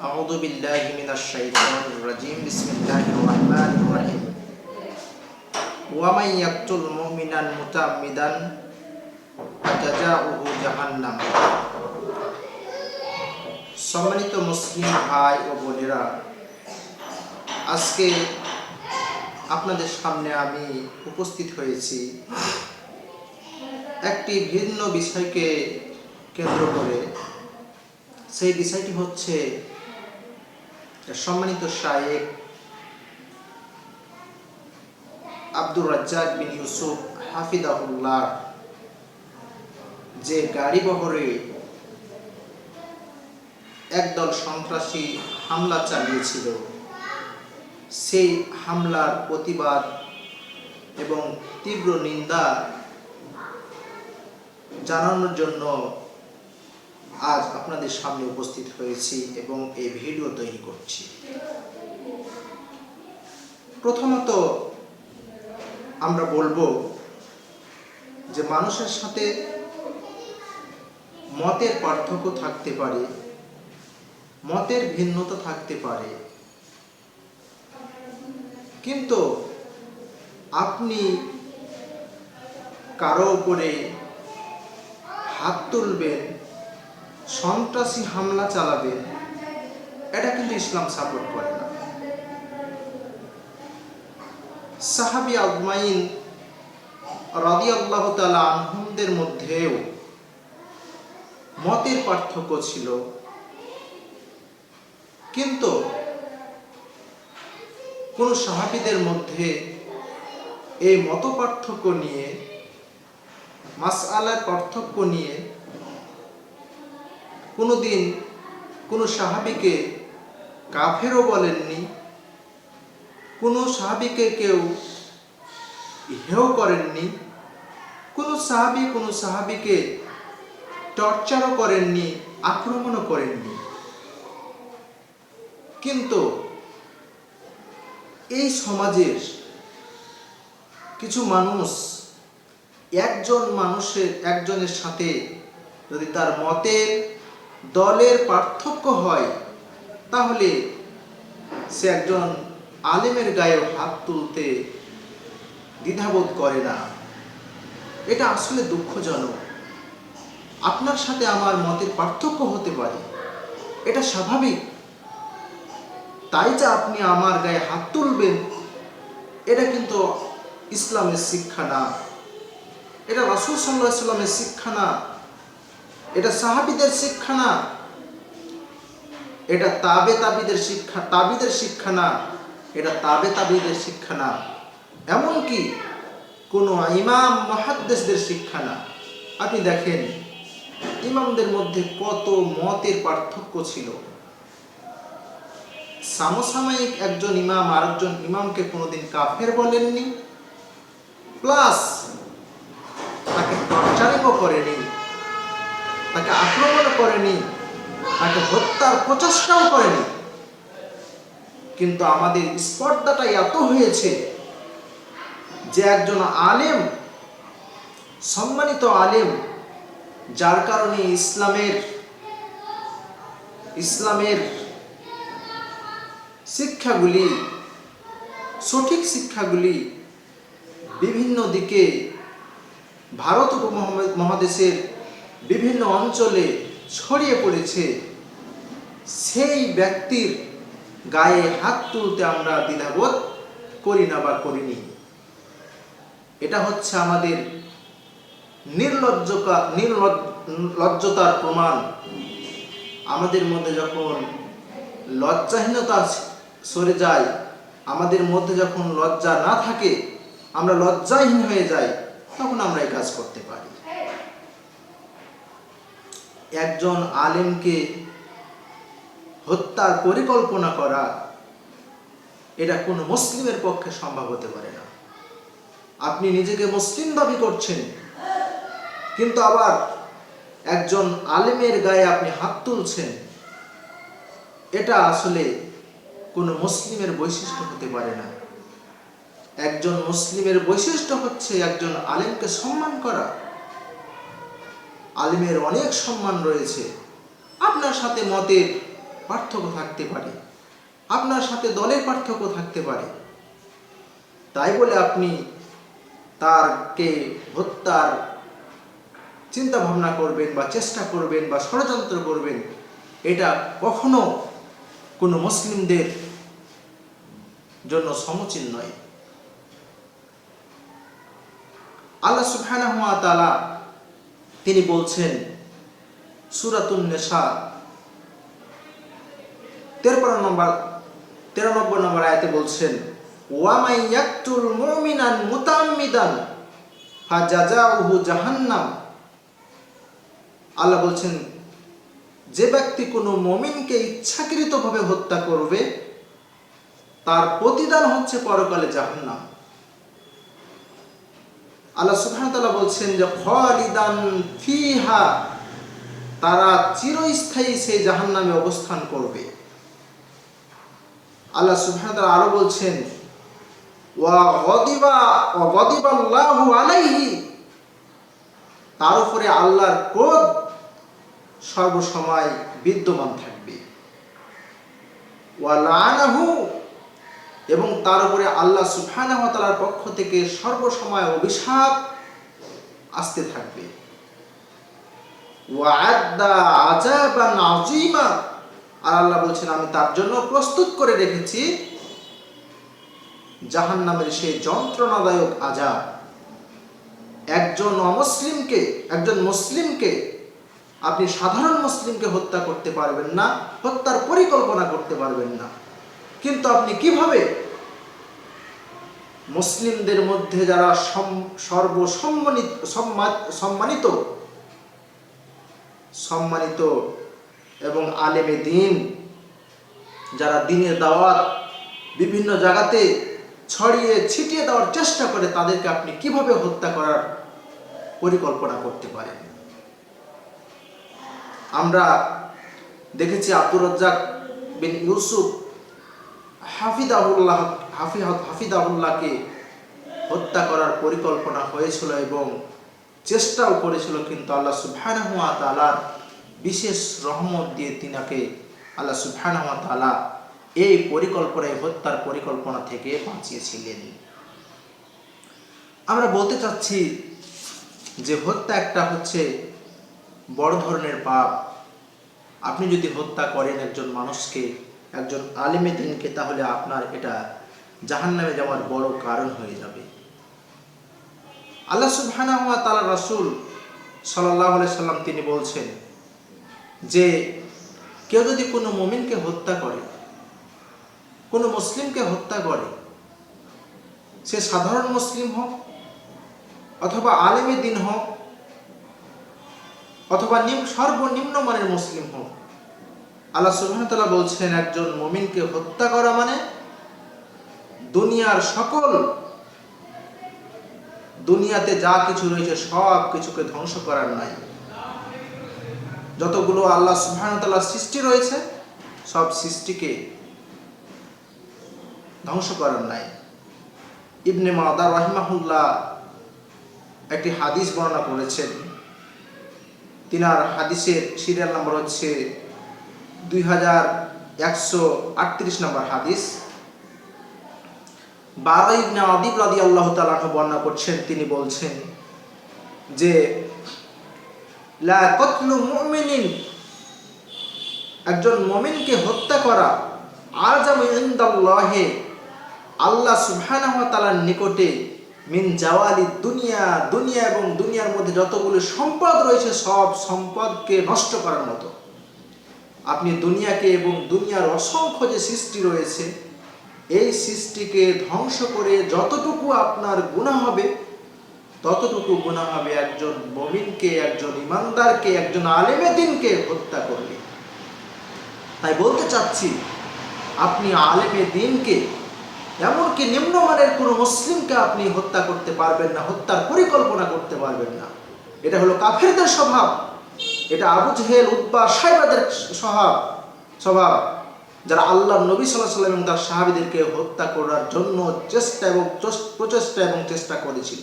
أعوذ بالله من الشيطان الرجيم بسم الله الرحمن الرحيم ومن يقتل مؤمنا متعمدا فجزاؤه جهنم সম্মানিত মুসলিম ভাই ও বোনেরা আজকে আপনাদের সামনে আমি উপস্থিত হয়েছি একটি ভিন্ন বিষয়কে কেন্দ্র করে সেই বিষয়টি হচ্ছে সম্মানিত শায়েক আব্দুর রাজ্জাক বিন ইউসুফ হাফিদাহুল্লাহ, যে গাড়ি বহরে একদল সন্ত্রাসী হামলা চালিয়েছিল, সেই হামলার প্রতিবাদ এবং তীব্র নিন্দা জানানোর জন্য আজ আপনাদের সামনে উপস্থিত হয়েছি এবং এই ভিডিও তৈরি করছি। প্রথমত আমরা বলব যে মানুষের সাথে মতের পার্থক্য থাকতে পারে, মতের ভিন্নতা থাকতে পারে। কিন্তু আপনি কারও উপরে হাত তুলবেন সন্ত্রাসী হামলা চালাবে। এটা কিন্তু ইসলাম সাপোর্ট করে না। সাহাবি আজমাইন রাদি আল্লাহ তালা মধ্যেও মতের পার্থক্য ছিল। কিন্তু কোন সাহাবিদের মধ্যে এই মত পার্থক্য নিয়ে মাস আলার পার্থক্য নিয়ে কোনোদিন কোনো সাহাবিকে কাফেরও বলেননি, কোনো সাহাবিকে কেউ হেও করেননি, কোনো সাহাবি কোনো সাহাবিকে টর্চারও করেননি, আক্রমণও করেননি। কিন্তু এই সমাজের কিছু মানুষ, একজন মানুষের একজনের সাথে যদি তার মতের দলের পার্থক্য হয়, তাহলে সে একজন আলেমের গায়ে হাত তুলতে দ্বিধাবোধ করে না। এটা আসলে দুঃখজনক। আপনার সাথে আমার মতের পার্থক্য হতে পারে। এটা স্বাভাবিক। তাই যা আপনি আমার গায়ে হাত তুলবেন, এটা কিন্তু ইসলামের শিক্ষা না। এটা রাসুল সাল্লাহ ইসলামের শিক্ষা না। এটা সাহাবিদের শিক্ষা না। এটা তাবে তাবিদের শিক্ষা তাবিদের শিক্ষা না। এটা তাবে তাবিদের শিক্ষা না। এমনকি কোনো ইমাম মহাদ্দেশদের শিক্ষা না। আপনি দেখেন, ইমামদের মধ্যে কত মতের পার্থক্য ছিল। সমসাময়িক একজন ইমাম আরেকজন ইমামকে কোনোদিন কাফের বলেননি। প্লাস তাকে টর্চারিংও করেনি। তাকে আক্রমণ করেনি, তাকে হত্যার প্রচেষ্টাও করেনি। কিন্তু আমাদের স্পর্ধাটা এত হয়েছে যে একজন আলেম, সম্মানিত আলেম, যার কারণে ইসলামের ইসলামের শিক্ষাগুলি, সঠিক শিক্ষাগুলি বিভিন্ন দিকে ভারত মহাদেশের বিভিন্ন অঞ্চলে ছড়িয়ে পড়েছে। সেই ব্যক্তির গায়ে হাত তুলতে আমরা দ্বিধাবোধ করি না বা করিনি। এটা হচ্ছে আমাদের নির্লজ্জতা নির্লজ্জতার প্রমাণ। আমাদের মধ্যে যখন লজ্জাহীনতা সরে যায়, আমাদের মধ্যে যখন লজ্জা না থাকে, আমরা লজ্জাহীন হয়ে যাই, তখন আমরা এই কাজ করতে পারি। একজন আলেমকে হত্যার পরিকল্পনা করা, এটা কোনো মুসলিমের পক্ষে সম্ভব হতে পারে না। আপনি নিজেকে মুসলিম দাবি করছেন, কিন্তু আবার একজন আলেমের গায়ে আপনি হাত তুলছেন, এটা আসলে কোনো মুসলিমের বৈশিষ্ট্য হতে পারে না। একজন মুসলিমের বৈশিষ্ট্য হচ্ছে একজন আলেমকে সম্মান করা। আলিমের অনেক সম্মান রয়েছে। আপনার সাথে মতের পার্থক্য থাকতে পারে। আপনার সাথে দলের পার্থক্য থাকতে পারে। তাই বলে আপনি তারকে হত্যার চিন্তা ভাবনা করবেন বা চেষ্টা করবেন বা ষড়যন্ত্র করবেন, এটা কখনো কোনো মুসলিমদের জন্য সমচীন নয়। আল্লাহ সুবহানাহু ওয়া তাআলা তিনি বলছেন, সূরাতুন নিসা 13 নম্বর 93 নম্বর আয়াতে বলছেন, ওয়া মাই ইয়াকতুল মুমিনান মুতাআম্মিদান ফাজাজাউহু জাহান্নাম। আল্লাহ বলছেন, যে ব্যক্তি কোনো মমিনকে ইচ্ছাকৃতভাবে হত্যা করবে, তার প্রতিদান হচ্ছে পরকালে জাহান্নাম। আল্লাহ সুবহানাহু বলছেন যে খালিদান ফিহা, তারা চিরস্থায়ী সেই জাহান্নামে অবস্থান করবে। আল্লাহ ওয়া আরও বলছেন, ওয়া আলাইহি তার উপরে আল্লাহর ক্রোধ সর্বসময় বিদ্যমান থাকবে। ওয়া এবং তার উপরে আল্লাহ তাআলার পক্ষ থেকে সর্বসময় অভিশাপ আসতে থাকবে। আর আল্লাহ বলছেন, আমি তার জন্য প্রস্তুত করে রেখেছি জাহান্নামের সেই যন্ত্রণাদায়ক আজাব একজন অমুসলিমকে, একজন মুসলিমকে আপনি সাধারণ মুসলিমকে হত্যা করতে পারবেন না, হত্যার পরিকল্পনা করতে পারবেন না। কিন্তু আপনি কীভাবে মুসলিমদের মধ্যে যারা সম- সর্বসম্মানিত, সম্মা- সম্মানিত সম্মানিত এবং আলেমে দিন, যারা দিনের দাওয়াত বিভিন্ন জায়গাতে ছড়িয়ে ছিটিয়ে দেওয়ার চেষ্টা করে, তাদেরকে আপনি কীভাবে হত্যা করার পরিকল্পনা করতে পারেন? আমরা দেখেছি আব্দুর রাজ্জাক বিন ইউসুফ হাফিদাহুল্লাহ, হাফি, হাফিদাহুল্লাহকে হত্যা করার পরিকল্পনা হয়েছিল এবং চেষ্টাও করেছিল কিন্তু আল্লাহ সুবহানাহু ওয়া তাআলার বিশেষ রহমত দিয়ে তিনাকে আল্লাহ সুবহানাহু ওয়া তাআলা এই পরিকল্পনায় হত্যার পরিকল্পনা থেকে বাঁচিয়েছিলেন। আমরা বলতে চাচ্ছি যে হত্যা একটা হচ্ছে বড় ধরনের পাপ। আপনি যদি হত্যা করেন একজন মানুষকে একজন আলিমে দিনকে তাহলে আপনার এটা জাহান্নামে যাওয়ার বড় কারণ হয়ে যাবে। আল্লাহ সুবহানাহু ওয়া তাআলা রাসূল আলাইহি সাল্লাম তিনি বলছেন যে, কেউ যদি কোনো মুমিনকে হত্যা করে, কোনো মুসলিমকে হত্যা করে, সে সাধারণ মুসলিম হোক অথবা আলেমে দিন হোক অথবা নিম সর্বনিম্ন মানের মুসলিম হোক আল্লাহ তাআলা বলছেন, একজন মুমিনকে হত্যা করা মানে দুনিয়ার সকল দুনিয়াতে যা কিছু রয়েছে সব কিছুকে ধ্বংস করার নাই। যতগুলো আল্লাহ সুবহানাহু সৃষ্টি রয়েছে, সব সৃষ্টিকে ধ্বংস করার নাই। ইবনে মাদার রাহিমাহুল্লাহ একটি হাদিস বর্ণনা করেছেন। তিনার হাদিসের সিরিয়াল নাম্বার হচ্ছে দুই হাজার একশো আটত্রিশ নম্বর হাদিস। বারো ইবনে আদিব রাদি আল্লাহ তালাহ বর্ণনা করছেন, তিনি বলছেন যে, লা কতলু মুমিনিন, একজন মুমিনকে হত্যা করা আজাম ইনদাল্লাহে আল্লাহ সুবহানাহু তাআলার নিকটে মিন জাওয়ালি দুনিয়া দুনিয়া এবং দুনিয়ার মধ্যে যতগুলো সম্পদ রয়েছে সব সম্পদকে নষ্ট করার মতো। আপনি দুনিয়াকে এবং দুনিয়ার অসংখ্য যে সৃষ্টি রয়েছে, এই সৃষ্টিকে ধ্বংস করে যতটুকু আপনার গুণা হবে, ততটুকু গুণা হবে একজন মমিনকে, একজন ইমানদারকে, একজন আলেমে দিনকে হত্যা করলে তাই বলতে চাচ্ছি, আপনি আলেমে দিনকে এমনকি নিম্নমানের কোনো মুসলিমকে আপনি হত্যা করতে পারবেন না, হত্যার পরিকল্পনা করতে পারবেন না। এটা হলো কাফেরদের স্বভাব। এটা আবু জেহেল উদ্বা সাহেবাদের স্বভাব স্বভাব, যারা আল্লাহ নবী সাল্লাহ সাল্লাম এবং তার সাহাবিদেরকে হত্যা করার জন্য চেষ্টা এবং প্রচেষ্টা এবং চেষ্টা করেছিল।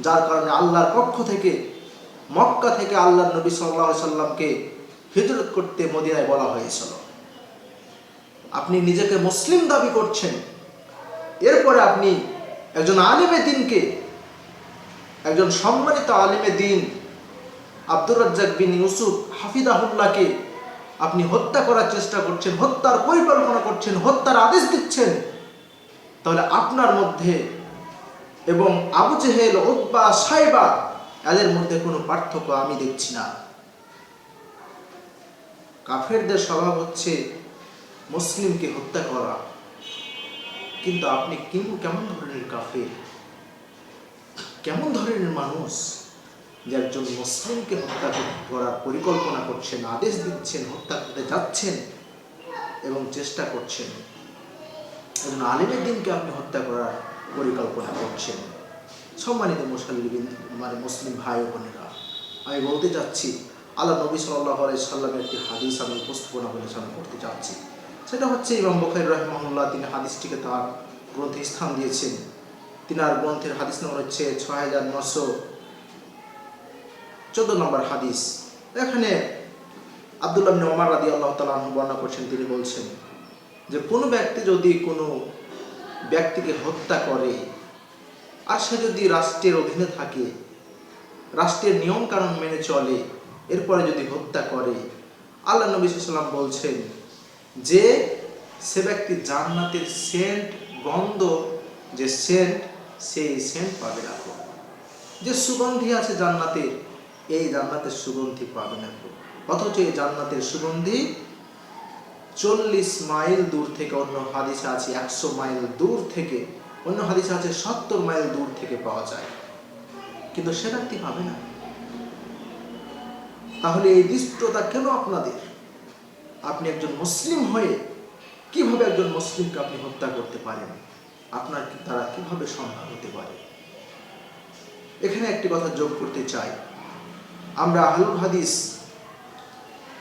যার কারণে আল্লাহর পক্ষ থেকে, মক্কা থেকে আল্লাহ নবী সাল্লাহ সাল্লামকে হিজরত করতে মদিনায় বলা হয়েছিল। আপনি নিজেকে মুসলিম দাবি করছেন, এরপরে আপনি একজন আলিমে দিনকে, একজন সম্মানিত আলিমে দিন আব্দুর রাজ্জাক বিন ইউসুফ হাফিদাহুল্লাহকে আপনি হত্যা করার চেষ্টা করছেন, হত্যার পরিকল্পনা করছেন, হত্যার আদেশ দিচ্ছেন। তাহলে আপনার মধ্যে এবং আবু জেহেল উদ্বা সাইবা, এদের মধ্যে কোনো পার্থক্য আমি দেখছি না। কাফেরদের স্বভাব হচ্ছে মুসলিমকে হত্যা করা। কিন্তু আপনি কেমন ধরনের কাফের? কেমন ধরনের মানুষ? যে একজন মুসলিমকে হত্যা করার পরিকল্পনা করছেন, আদেশ দিচ্ছেন, হত্যা করতে যাচ্ছেন এবং চেষ্টা করছেন, একজন আলিমের দিনকে আপনি হত্যা করার পরিকল্পনা করছেন। সম্মানিত মুসলিম মানে মুসলিম ভাই বোনেরা, আমি বলতে চাচ্ছি, আল্লাহ নবী সাল্লাহ আলাই সাল্লামের একটি হাদিস আমি উপস্থাপনা করে সামনে করতে চাচ্ছি। সেটা হচ্ছে ইমাম বখাই রহমাহুল্লাহ, তিনি হাদিসটিকে তার গ্রন্থে স্থান দিয়েছেন। তিনার গ্রন্থের হাদিস নম্বর হচ্ছে ছয় হাজার নশো চোদ্দ নম্বর হাদিস এখানে আবদুল্লাহ ওমর রাদি আল্লাহ তালাহ বর্ণনা করছেন, তিনি বলছেন যে কোনো ব্যক্তি যদি কোনো ব্যক্তিকে হত্যা করে আর সে যদি রাষ্ট্রের অধীনে থাকে, রাষ্ট্রের নিয়ম কানুন মেনে চলে, এরপরে যদি হত্যা করে, আল্লাহ নবী সাল্লাম বলছেন যে সে ব্যক্তি জান্নাতের সেন্ট গন্ধ যে সেন্ট, সেই সেন্ট পাবে কো। যে সুগন্ধি আছে জান্নাতের এই জান্নাতের সুগন্ধি পাবে না কো। অথচ এই জান্নাতের সুগন্ধি চল্লিশ মাইল দূর থেকে অন্য হাদিসে আছে, একশো মাইল দূর থেকে, অন্য হাদিসে আছে সত্তর মাইল দূর থেকে পাওয়া যায়। কিন্তু সে ব্যক্তি পাবে না? তাহলে এই দৃষ্টতা কেন আপনাদের? আপনি একজন মুসলিম হয়ে কীভাবে একজন মুসলিমকে আপনি হত্যা করতে পারেন? আপনার তারা কীভাবে সম্ভব হতে পারে? এখানে একটি কথা যোগ করতে চাই। আমরা আহলুল হাদিস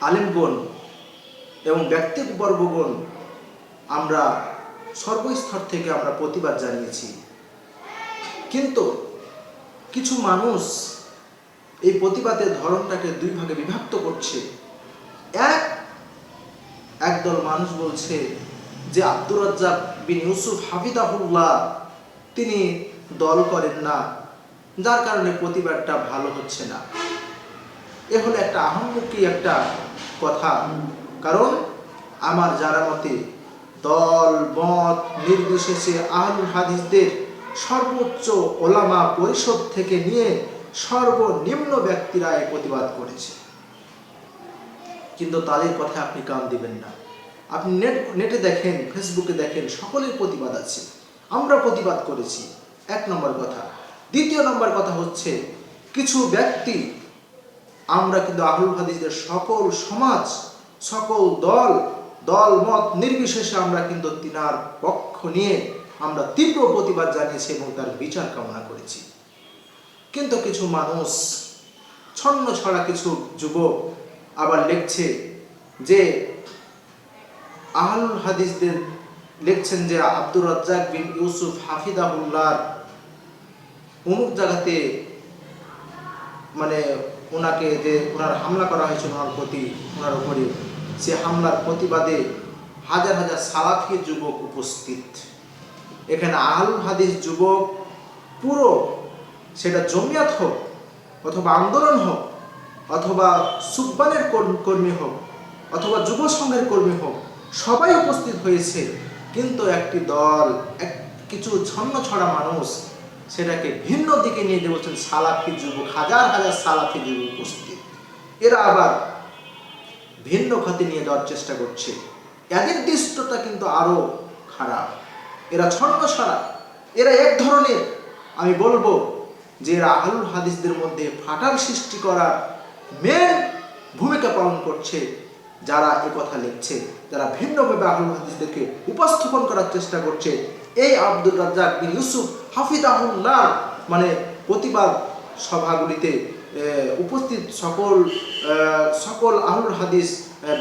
আলেমগণ এবং ব্যক্তিবর্গগণ আমরা সর্বস্তর থেকে আমরা প্রতিবাদ জানিয়েছি। কিন্তু কিছু মানুষ এই প্রতিবাদের ধরনটাকে দুই ভাগে বিভক্ত করছে। এক, একদল মানুষ বলছে যে আব্দুর রাজ্জাক বিন ইউসুফ হাফিদাহুল্লাহ তিনি দল করেন না, যার কারণে প্রতিবাদটা ভালো হচ্ছে না। এ হলো একটা আহম্মুখী একটা কথা। কারণ আমার যারা মতে দল, মত নির্বিশেষে আহলুল হাদিসদের সর্বোচ্চ ওলামা পরিষদ থেকে নিয়ে সর্বনিম্ন ব্যক্তিরা এই প্রতিবাদ করেছে। কিন্তু তাদের কথা আপনি কান দিবেন না। আপনি নেট, নেটে দেখেন, ফেসবুকে দেখেন, সকলের প্রতিবাদ আছে। আমরা প্রতিবাদ করেছি। এক নম্বর কথা। দ্বিতীয় নম্বর কথা হচ্ছে, কিছু ব্যক্তি আমরা কিন্তু আহুল হাদিসদের সকল সমাজ, সকল দল দল, মত নির্বিশেষে আমরা কিন্তু তিনার পক্ষ নিয়ে আমরা তীব্র প্রতিবাদ জানিয়েছি এবং তার বিচার কামনা করেছি। কিন্তু কিছু মানুষ, ছন্ন ছড়া কিছু যুবক আবার লিখছে যে, আহলুল হাদিসদের লিখছেন যে, আব্দুর রাজ্জাক বিন ইউসুফ হাফিদাহুল্লাহ, অমুক জায়গাতে মানে ওনাকে যে ওনার হামলা করা হয়েছিল ওনার প্রতি ওনার উপরে, সে হামলার প্রতিবাদে হাজার হাজার সালাফি যুবক উপস্থিত। এখানে আহলুল হাদিস যুবক পুরো সেটা জমিয়াত হোক, অথবা আন্দোলন হোক, অথবা সুব্বানের কর্মী হোক, অথবা যুব সংঘের কর্মী হোক, সবাই উপস্থিত হয়েছে। কিন্তু একটি দল, এক, কিছু ছন্ন ছড়া মানুষ সেটাকে ভিন্ন দিকে নিয়ে যে বলছেন, সালাফি যুবক, হাজার হাজার সালাফি যুবক উপস্থিত। এরা আবার ভিন্ন খাতে নিয়ে যাওয়ার চেষ্টা করছে। এদের দৃষ্টতা কিন্তু আরও খারাপ। এরা ছন্ন ছড়া এরা এক ধরনের, আমি বলব যে এরা আহলুল হাদিসদের মধ্যে ফাটাল সৃষ্টি করার মেন ভূমিকা পালন করছে, যারা এ কথা লিখছে। যারা ভিন্নভাবে আহলুল হাদিসদেরকে উপস্থাপন করার চেষ্টা করছে। এই আব্দুল রাজ্জাক বিন ইউসুফ হাফিজাহুল্লাহ মানে প্রতিবাদ সভাগুলিতে উপস্থিত সকল সকল আহুল হাদিস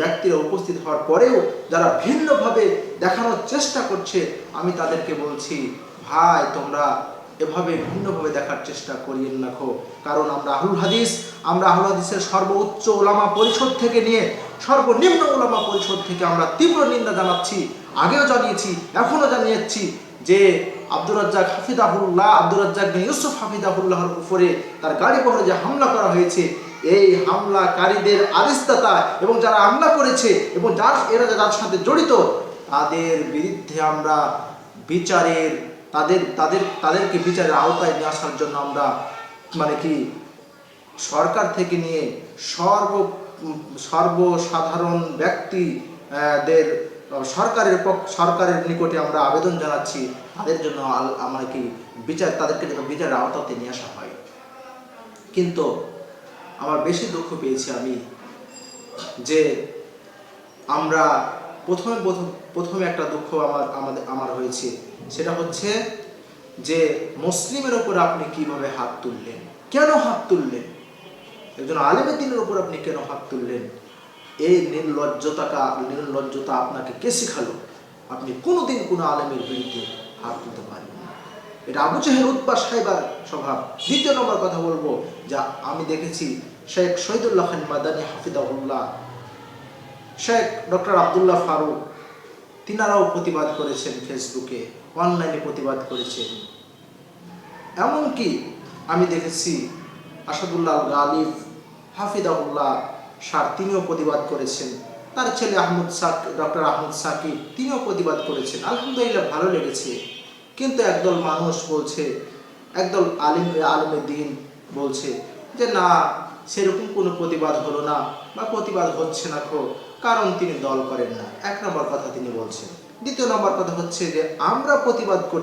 ব্যক্তিরা উপস্থিত হওয়ার পরেও যারা ভিন্নভাবে দেখানোর চেষ্টা করছে, আমি তাদেরকে বলছি, ভাই, তোমরা এভাবে ভিন্নভাবে দেখার চেষ্টা করিয়েন রাখো কারণ আমরা আহুল হাদিস, আমরা আহুল হাদিসের সর্বোচ্চ ওলামা পরিষদ থেকে নিয়ে, সর্বনিম্ন ওলামা পরিষদ থেকে আমরা তীব্র নিন্দা জানাচ্ছি, আগেও জানিয়েছি, এখনও জানিয়েছি যে আব্দুর রাজ্জাক হাফিদাহুল্লাহ আব্দুর রাজ্জাক বিন ইউসুফ হাফিদাহুল্লাহর উপরে তার গাড়ি বহরে যে হামলা করা হয়েছে এই হামলাকারীদের আদেশদাতা এবং যারা হামলা করেছে এবং যার এরা যার সাথে জড়িত তাদের বিরুদ্ধে আমরা বিচারের তাদের তাদের তাদেরকে বিচারের আওতায় নিয়ে আসার জন্য আমরা মানে কি সরকার থেকে নিয়ে সর্ব সর্বসাধারণ ব্যক্তি আহ, দের সরকারের সরকারের নিকটে আমরা আবেদন জানাচ্ছি, তাদের জন্য আমার কি, বিচার, তাদেরকে যেন বিচারের আওতাতে নিয়ে আসা হয়। কিন্তু আমার বেশি দুঃখ পেয়েছি আমি যে আমরা প্রথমে, প্রথম, প্রথমে একটা দুঃখ আমার, আমাদের, আমার হয়েছে। সেটা হচ্ছে যে মুসলিমের ওপর আপনি কীভাবে হাত তুললেন? কেন হাত তুললেন? একজন আলেমের দিনের উপর আপনি কেন হাত তুললেন? এই নির্লজ্জতাটা, নির্লজ্জতা আপনাকে কে শিখালো? আপনি কোনোদিন কোনো আলেমের বিরুদ্ধে হাত তুলতে পারবেন না এটা আবু জাহের উৎপা সাহেবার স্বভাব। দ্বিতীয় নম্বর কথা বলব, যা আমি দেখেছি, শেখ শহীদুল্লাহ খান মাদানী হাফিদাহুল্লাহ শেখ ডক্টর আবদুল্লাহ ফারুক, তিনারাও প্রতিবাদ করেছেন ফেসবুকে, অনলাইনে প্রতিবাদ করেছেন। এমনকি আমি দেখেছি আসাদুল্লাহ গালিব হাফিদাহুল্লাহ সার তিনিও প্রতিবাদ করেছেন। তার ছেলে আহমদ সাক, ডক্টর আহমদ সাকিব তিনিও প্রতিবাদ করেছেন। আলহামদুলিল্লাহ ভালো লেগেছে। কিন্তু একদল মানুষ বলছে, একদল আলিম আলিমের দিন বলছে যে, না, সেরকম কোনো প্রতিবাদ হলো না বা প্রতিবাদ হচ্ছে না খো কারণ তিনি দল করেন না। এক নম্বর কথা তিনি বলছেন। দ্বিতীয় নম্বর কথা হচ্ছে যে, আমরা প্রতিবাদ করছি